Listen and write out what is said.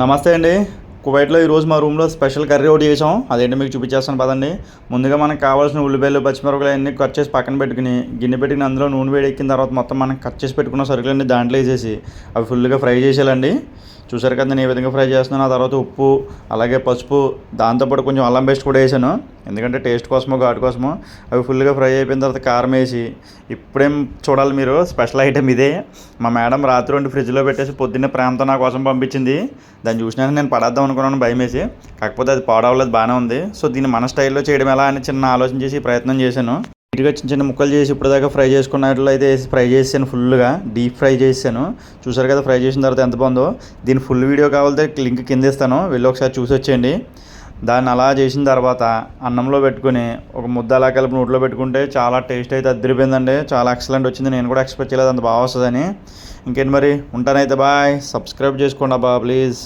నమస్తే అండి. కువైట్లో ఈరోజు మా రూమ్లో స్పెషల్ కర్రీ ఒకటి చేసాం అదేంటి మీకు చూపించేస్తాను పదండి. ముందుగా మనకు కావాల్సిన ఉల్లిపాయలు పచ్చిమిరపకాయలు అన్నీ కట్ చేసి పక్కన పెట్టుకుని గిన్నె పెట్టుకుని అందులో నూనె వేడెక్కిన తర్వాత మొత్తం మనం కట్ చేసి పెట్టుకున్న సరుకులన్నీ దాంట్లో వేసేసి అవి ఫుల్గా ఫ్రై చేసేయాలండి. చూసారు కదా నేను ఏ విధంగా ఫ్రై చేస్తున్నాను ఆ తర్వాత ఉప్పు అలాగే పసుపు దాంతోపాటు కొంచెం అల్లం పేస్ట్ కూడా వేసాను. ఎందుకంటే టేస్ట్ కోసమో ఘాటు కోసమో అవి ఫుల్గా ఫ్రై అయిపోయిన తర్వాత కారం వేసి ఇప్పుడేం చూడాలి మీరు? స్పెషల్ ఐటెం ఇదే. మా మేడం రాత్రి వండి ఫ్రిడ్జ్లో పెట్టేసి పొద్దున్నే ప్రేమతో నా కోసం పంపించింది. దాన్ని చూసినాక నేను పడేద్దాం అనుకున్నాను భయం వేసి కాకపోతే అది పాడవలేదు బాగానే ఉంది. సో దీన్ని మన స్టైల్లో చేయడం ఎలా అని చిన్న ఆలోచన చేసి ప్రయత్నం చేశాను. నీట్గా చిన్న చిన్న ముక్కలు చేసి ఇప్పటిదాకా ఫ్రై చేసుకున్నట్లు అయితే వేసి ఫ్రై చేసాను ఫుల్గా. డీప్ ఫ్రై చేసాను చూసారు కదా ఫ్రై చేసిన తర్వాత ఎంత బాగుందో. దీని ఫుల్ వీడియో కావాలంటే లింక్ కింద ఇస్తాను. వెళ్ళి ఒకసారి చూసి వచ్చేయండి. దాన్ని అలా చేసిన తర్వాత అన్నంలో పెట్టుకుని ఒక ముద్ద అలా కలిపి నోట్లో పెట్టుకుంటే చాలా టేస్ట్ అయితే అద్దరిపోయిందండి. చాలా ఎక్సలెంట్ వచ్చింది. నేను కూడా ఎక్స్పెక్ట్ చేయలేదు అంత బాగా వస్తుందని. ఇంకేంటి మరి? ఉంటానైతే బాయ్. సబ్స్క్రైబ్ చేసుకోండి అబ్బా ప్లీజ్.